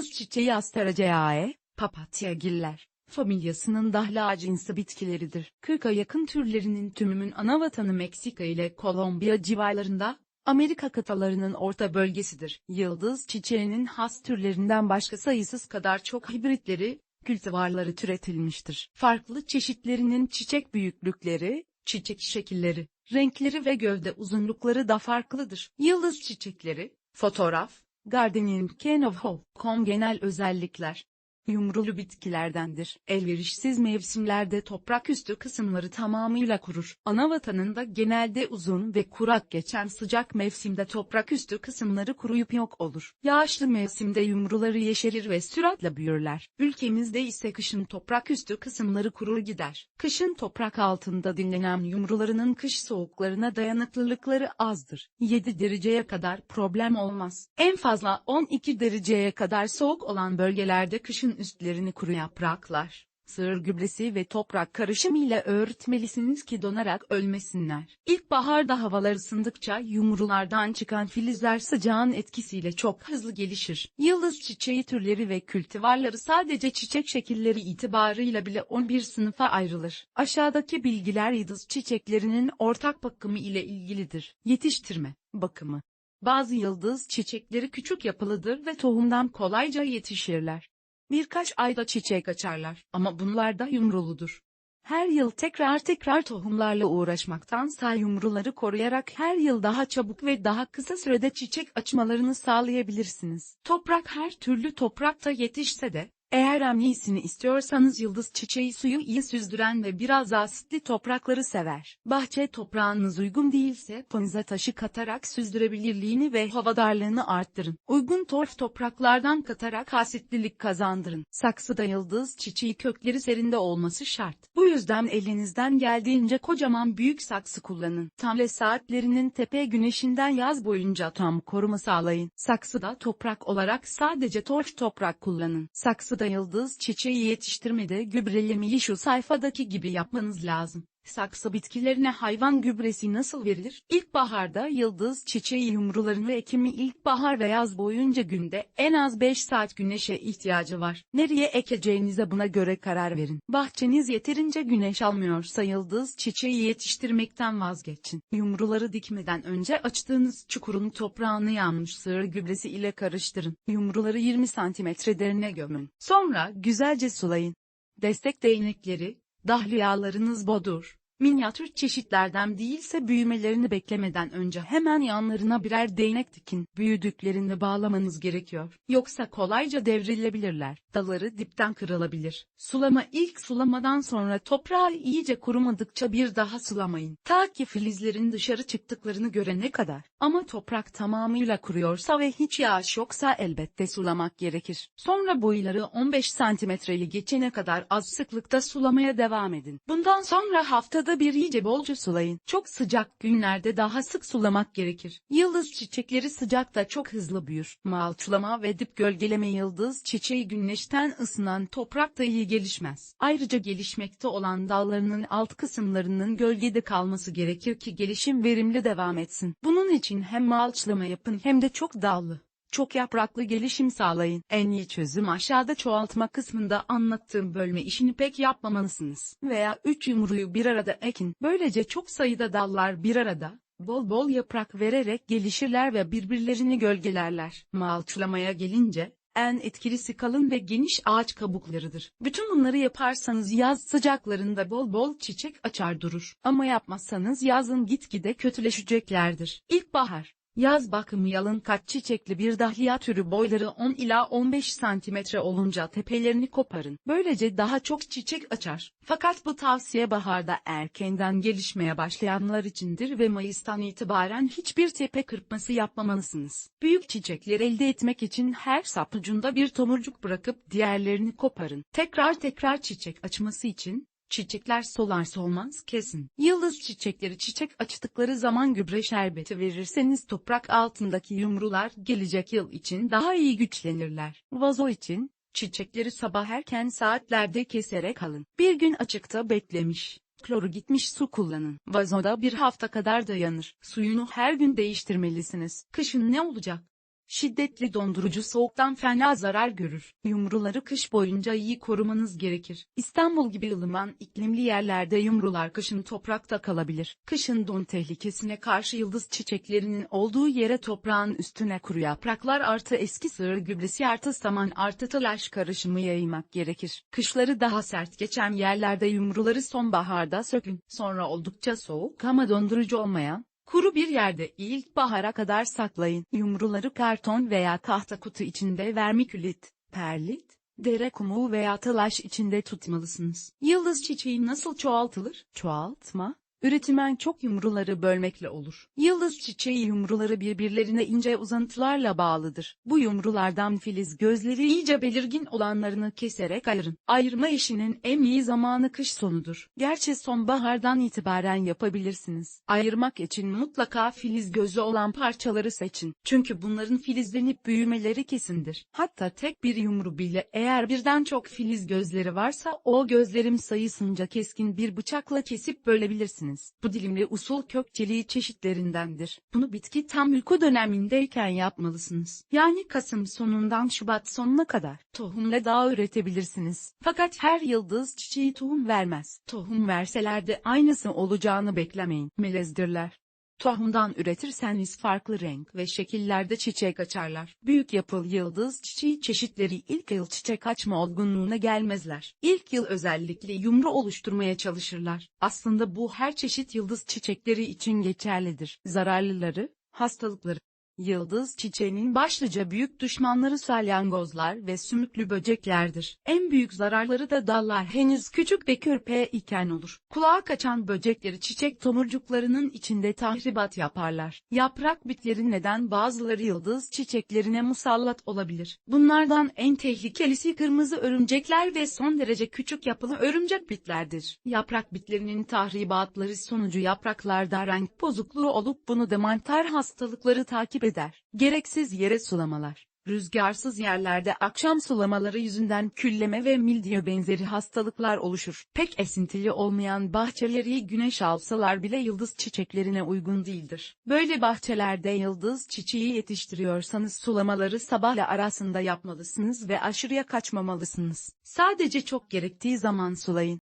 Yıldız çiçeği Asteraceae, papatyagiller, familyasının dahlia cinsi bitkileridir. 40'a yakın türlerinin tümünün ana vatanı Meksika ile Kolombiya civarlarında, Amerika kıtalarının orta bölgesidir. Yıldız çiçeğinin has türlerinden başka sayısız kadar çok hibritleri, kültivarları türetilmiştir. Farklı çeşitlerinin çiçek büyüklükleri, çiçek şekilleri, renkleri ve gövde uzunlukları da farklıdır. Yıldız çiçekleri, fotoğraf, Gardening Can of Hope.com genel özellikler. Yumrulu bitkilerdendir. Elverişsiz mevsimlerde toprak üstü kısımları tamamıyla kurur. Ana vatanında genelde uzun ve kurak geçen sıcak mevsimde toprak üstü kısımları kuruyup yok olur. Yağışlı mevsimde yumruları yeşerir ve süratle büyürler. Ülkemizde ise kışın toprak üstü kısımları kurur gider. Kışın toprak altında dinlenen yumrularının kış soğuklarına dayanıklılıkları azdır. 7 dereceye kadar problem olmaz. En fazla 12 dereceye kadar soğuk olan bölgelerde kışın üstlerini kuru yapraklar, sığır gübresi ve toprak karışımıyla öğütmelisiniz ki donarak ölmesinler. İlkbaharda havalar ısındıkça yumrulardan çıkan filizler sıcağın etkisiyle çok hızlı gelişir. Yıldız çiçeği türleri ve kültivarları sadece çiçek şekilleri itibarıyla bile 11 sınıfa ayrılır. Aşağıdaki bilgiler yıldız çiçeklerinin ortak bakımı ile ilgilidir. Yetiştirme, bakımı. Bazı yıldız çiçekleri küçük yapılıdır ve tohumdan kolayca yetişirler. Birkaç ayda çiçek açarlar ama bunlar da yumruludur. Her yıl tekrar tekrar tohumlarla uğraşmaktansa yumruları koruyarak her yıl daha çabuk ve daha kısa sürede çiçek açmalarını sağlayabilirsiniz. Toprak her türlü toprakta yetişse de, eğer amniyisini istiyorsanız yıldız çiçeği suyu iyi süzdüren ve biraz asitli toprakları sever. Bahçe toprağınız uygun değilse ponize taşı katarak süzdürebilirliğini ve havadarlığını arttırın. Uygun torf topraklardan katarak asitlilik kazandırın. Saksıda yıldız çiçeği kökleri serinde olması şart. Bu yüzden elinizden geldiğince kocaman büyük saksı kullanın. Tamle saatlerinin tepe güneşinden yaz boyunca tam koruma sağlayın. Saksıda toprak olarak sadece torf toprak kullanın. Saksı da yıldız çiçeği yetiştirmede gübrelemeyi şu sayfadaki gibi yapmanız lazım. Saksı bitkilerine hayvan gübresi nasıl verilir? İlkbaharda yıldız çiçeği yumrularını ekimi ilkbahar ve yaz boyunca günde en az 5 saat güneşe ihtiyacı var. Nereye ekeceğinize buna göre karar verin. Bahçeniz yeterince güneş almıyorsa yıldız çiçeği yetiştirmekten vazgeçin. Yumruları dikmeden önce açtığınız çukurun toprağını yanmış sığır gübresi ile karıştırın. Yumruları 20 santimetre derine gömün. Sonra güzelce sulayın. Destek değnekleri, Dahliyalarınız bodur. Minyatür çeşitlerden değilse büyümelerini beklemeden önce hemen yanlarına birer değnek dikin. Büyüdüklerini bağlamanız gerekiyor. Yoksa kolayca devrilebilirler. Daları dipten kırılabilir. Sulama ilk sulamadan sonra toprağı iyice kurumadıkça bir daha sulamayın. Ta ki filizlerin dışarı çıktıklarını görene kadar. Ama toprak tamamıyla kuruyorsa ve hiç yağış yoksa elbette sulamak gerekir. Sonra boyları 15 santimetreli geçene kadar az sıklıkta sulamaya devam edin. Bundan sonra haftada Haftada bir iyice bolca sulayın. Çok sıcak günlerde daha sık sulamak gerekir. Yıldız çiçekleri sıcakta çok hızlı büyür. Malçlama ve dip gölgeleme yıldız çiçeği güneşten ısınan toprakta iyi gelişmez. Ayrıca gelişmekte olan dallarının alt kısımlarının gölgede kalması gerekir ki gelişim verimli devam etsin. Bunun için hem malçlama yapın hem de çok dallı çok yapraklı gelişim sağlayın. En iyi çözüm aşağıda çoğaltma kısmında anlattığım bölme işini pek yapmamalısınız. Veya 3 yumruyu bir arada ekin. Böylece çok sayıda dallar bir arada, bol bol yaprak vererek gelişirler ve birbirlerini gölgelerler. Malçlamaya gelince, en etkilisi kalın ve geniş ağaç kabuklarıdır. Bütün bunları yaparsanız yaz sıcaklarında bol bol çiçek açar durur. Ama yapmazsanız yazın gitgide kötüleşeceklerdir. İlkbahar Yaz bakımı yalın kaç çiçekli bir dahliya türü boyları 10 ila 15 santimetre olunca tepelerini koparın. Böylece daha çok çiçek açar. Fakat bu tavsiye baharda erkenden gelişmeye başlayanlar içindir ve Mayıs'tan itibaren hiçbir tepe kırpması yapmamalısınız. Büyük çiçekler elde etmek için her sap ucunda bir tomurcuk bırakıp diğerlerini koparın. Tekrar tekrar çiçek açması için Çiçekler solar solmaz kesin. Yıldız çiçekleri çiçek açtıkları zaman gübre şerbeti verirseniz toprak altındaki yumrular gelecek yıl için daha iyi güçlenirler. Vazo için, çiçekleri sabah erken saatlerde keserek alın. Bir gün açıkta beklemiş. Kloru gitmiş su kullanın. Vazoda bir hafta kadar dayanır. Suyunu her gün değiştirmelisiniz. Kışın ne olacak? Şiddetli dondurucu soğuktan fena zarar görür. Yumruları kış boyunca iyi korumanız gerekir. İstanbul gibi ılıman iklimli yerlerde yumrular kışın toprakta kalabilir. Kışın don tehlikesine karşı yıldız çiçeklerinin olduğu yere toprağın üstüne kuru yapraklar artı eski sığır gübresi artı saman artı talaş karışımı yaymak gerekir. Kışları daha sert geçen yerlerde yumruları sonbaharda sökün. Sonra oldukça soğuk ama dondurucu olmayan, Kuru bir yerde ilkbahara kadar saklayın. Yumruları karton veya tahta kutu içinde vermikülit, perlit, dere kumu veya talaş içinde tutmalısınız. Yıldız çiçeği nasıl çoğaltılır? Çoğaltma, üretimen çok yumruları bölmekle olur. Yıldız çiçeği yumruları birbirlerine ince uzantılarla bağlıdır. Bu yumrulardan filiz gözleri iyice belirgin olanlarını keserek ayırın. Ayırma işinin en iyi zamanı kış sonudur. Gerçi sonbahardan itibaren yapabilirsiniz. Ayırmak için mutlaka filiz gözü olan parçaları seçin. Çünkü bunların filizlenip büyümeleri kesindir. Hatta tek bir yumru bile eğer birden çok filiz gözleri varsa o gözlerim sayısınca keskin bir bıçakla kesip bölebilirsiniz. Bu dilimli usul kökçeliği çeşitlerindendir. Bunu bitki tam uyku dönemindeyken yapmalısınız. Yani Kasım sonundan Şubat sonuna kadar. Tohumla daha üretebilirsiniz. Fakat her yıldız çiçeği tohum vermez. Tohum verseler de aynısı olacağını beklemeyin. Melezdirler. Tohumdan üretirseniz farklı renk ve şekillerde çiçek açarlar. Büyük yapılı yıldız çiçeği çeşitleri ilk yıl çiçek açma olgunluğuna gelmezler. İlk yıl özellikle yumru oluşturmaya çalışırlar. Aslında bu her çeşit yıldız çiçekleri için geçerlidir. Zararlıları, hastalıkları. Yıldız çiçeğinin başlıca büyük düşmanları salyangozlar ve sümüklü böceklerdir. En büyük zararları da dallar henüz küçük ve kürpe iken olur. Kulağa kaçan böcekleri çiçek tomurcuklarının içinde tahribat yaparlar. Yaprak bitleri neden bazıları yıldız çiçeklerine musallat olabilir. Bunlardan en tehlikelisi kırmızı örümcekler ve son derece küçük yapılı örümcek bitlerdir. Yaprak bitlerinin tahribatları sonucu yapraklarda renk bozukluğu olup bunu da mantar hastalıkları takip eder. Gereksiz yere sulamalar. Rüzgarsız yerlerde akşam sulamaları yüzünden külleme ve mildiyo benzeri hastalıklar oluşur. Pek esintili olmayan bahçeleri güneş alsalar bile yıldız çiçeklerine uygun değildir. Böyle bahçelerde yıldız çiçeği yetiştiriyorsanız sulamaları sabahla arasında yapmalısınız ve aşırıya kaçmamalısınız. Sadece çok gerektiği zaman sulayın.